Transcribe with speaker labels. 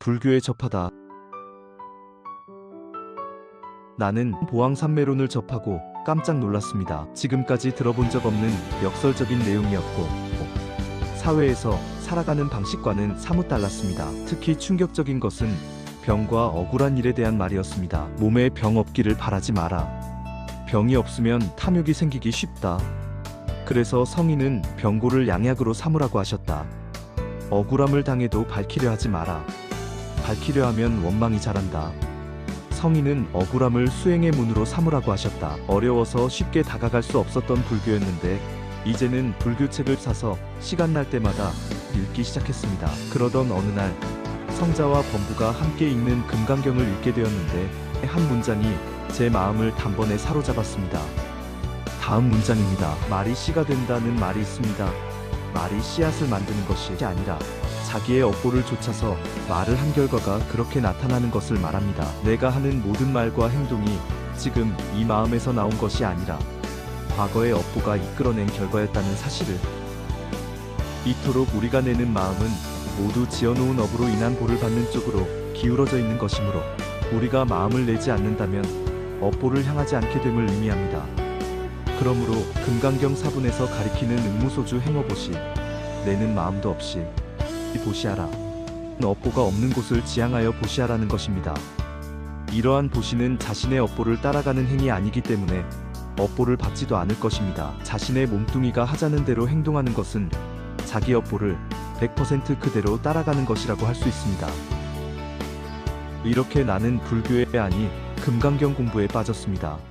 Speaker 1: 불교에 접하다. 나는 보왕산매론을 접하고 깜짝 놀랐습니다. 지금까지 들어본 적 없는 역설적인 내용이었고 사회에서 살아가는 방식과는 사뭇 달랐습니다. 특히 충격적인 것은 병과 억울한 일에 대한 말이었습니다. 몸에 병 없기를 바라지 마라. 병이 없으면 탐욕이 생기기 쉽다. 그래서 성인은 병고를 양약으로 삼으라고 하셨다. 억울함을 당해도 밝히려 하지 마라. 밝히려 하면 원망이 자란다. 성인은 억울함을 수행의 문으로 삼으라고 하셨다. 어려워서 쉽게 다가갈 수 없었던 불교였는데 이제는 불교책을 사서 시간 날 때마다 읽기 시작했습니다. 그러던 어느 날 성자와 범부가 함께 읽는 금강경을 읽게 되었는데 한 문장이 제 마음을 단번에 사로잡았습니다. 다음 문장입니다. 말이 씨가 된다는 말이 있습니다. 말이 씨앗을 만드는 것이 아니라 자기의 업보를 쫓아서 말을 한 결과가 그렇게 나타나는 것을 말합니다. 내가 하는 모든 말과 행동이 지금 이 마음에서 나온 것이 아니라 과거의 업보가 이끌어낸 결과였다는 사실을 이토록 우리가 내는 마음은 모두 지어놓은 업으로 인한 보를 받는 쪽으로 기울어져 있는 것이므로 우리가 마음을 내지 않는다면 업보를 향하지 않게 됨을 의미합니다. 그러므로 금강경 사분에서 가리키는 응무소주 행어보시 내는 마음도 없이 보시하라. 업보가 없는 곳을 지향하여 보시하라는 것입니다. 이러한 보시는 자신의 업보를 따라가는 행위 아니기 때문에 업보를 받지도 않을 것입니다. 자신의 몸뚱이가 하자는 대로 행동하는 것은 자기 업보를 100% 그대로 따라가는 것이라고 할 수 있습니다. 이렇게 나는 불교에 아니 금강경 공부에 빠졌습니다.